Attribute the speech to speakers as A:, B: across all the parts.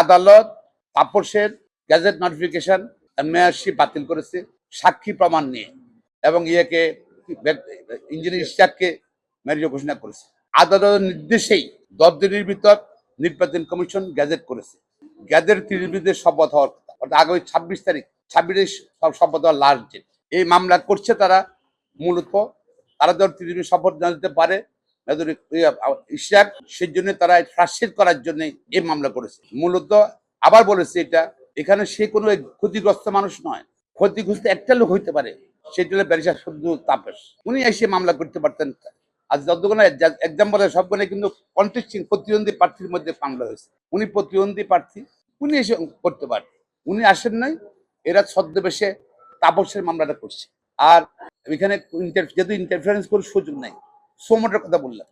A: আদালত তাপসের gadget notification মেয়ারশিপ বাতিল করেছে, সাক্ষী প্রমাণ নিয়ে এবং ইয়েকে ইঞ্জিনিয়ার ইশাককে মেরিজ ঘোষণা করেছে। আদালতের নির্দেশেই দশ দিনের ভিতর নির্বাচন কমিশন গ্যাজেট করেছে। গ্যাজেট তিরিশ বিরুদ্ধে শপথ হওয়ার কথা, অর্থাৎ আগামী ছাব্বিশ তারিখ, ছাব্বিশে শপথ হওয়ার লাস্ট ডেট এই মামলা করছে তারা, মূলত তারা যখন তিরিশ শপথ না দিতে পারে ইশাক সেই জন্য তারা ফ্রাস্ট্রেট করার জন্য এই মামলা করেছে। মূলত আবার বলেছে এটা, এখানে সে কোনো ক্ষতিগ্রস্ত মানুষ নয়। ক্ষতিগ্রস্ত একটা লোক হইতে পারে সেটা হলো ব্যারিস্টার শুধু তাপস। উনি এসে মামলা করতে পারতেন। আজ যতগুলো এক্সাম্পল সবগুলো কিন্তু কন্টেস্টিং প্রতিদ্বন্দ্বী প্রার্থীর মধ্যে মামলা হয়েছে। উনি প্রতিদ্বন্দ্বী প্রার্থী, উনি এসে করতে পারেন উনি আসেন নাই, এরা ছদ্মবেশে তাপসের মামলাটা করছে। আর এখানে যেহেতু ইন্টারফারেন্স করার সুযোগ নাই সোমোটোর কথা বললাম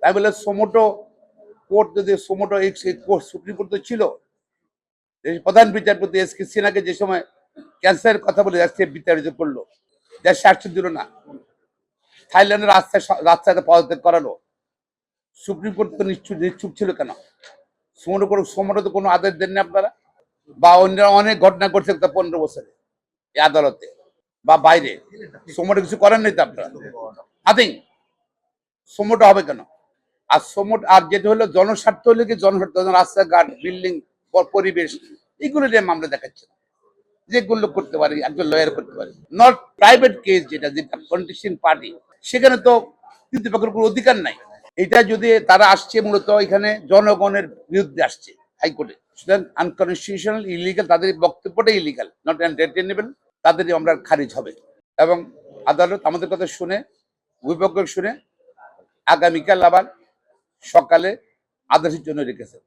A: তাই বলে সোমোটো কোর্ট যদি suo motu court supreme court তো ছিল প্রধান বিচারপতি এস কে সিনহাকে যে সময় ক্যান্সারের কথা বলে যাচ্ছে বিচারিত করল, দেশে আসতে দিল না। থাইল্যান্ডের রাস্তায় রাস্তায় পদত্যাগ করালো। সুপ্রিম কোর্ট তো নিশ্চুপ নিশ্চুপ ছিল কেন? সোমোটো কোনো, সোমোটো তো কোনো আদেশ দেননি আপনারা? বা অন্য অনেক ঘটনা গত পনেরো বছরে এই আদালতে, বা বাইরে। সোমোটো কিছু করেন নাই তো আপনারা? নাথিং সোমোটো হবে কেন? আর সোমোট, আর যেটা হলো জনস্বার্থ হলে কি জনস্বার্থ? রাস্তাঘাট, বিল্ডিং পরিবেশ, এগুলো নিয়ে মামলা দেখাচ্ছে যেগুলো করতে পারে, একজন লয়ার করতে পারে। নট প্রাইভেট কেস যেটা যেটা কন্টেস্টিং পার্টি সেখানে তো কৃতপক্ষের কোনো অধিকার নাই। এটা যদি তারা আসছে, মূলত এখানে জনগণের বিরুদ্ধে আসছে হাইকোর্টে। সুতরাং আনকনস্টিটিউশনাল ইলিগাল তাদের বক্তব্যটা ইলিগাল নট এন্টারটেনেবল তাদেরই আমরা খারিজ হবে। এবং আদালত আমাদের কথা শুনে বিপক্ষ শুনে আগামীকাল আবার সকালে আদেশের জন্য রেখেছে।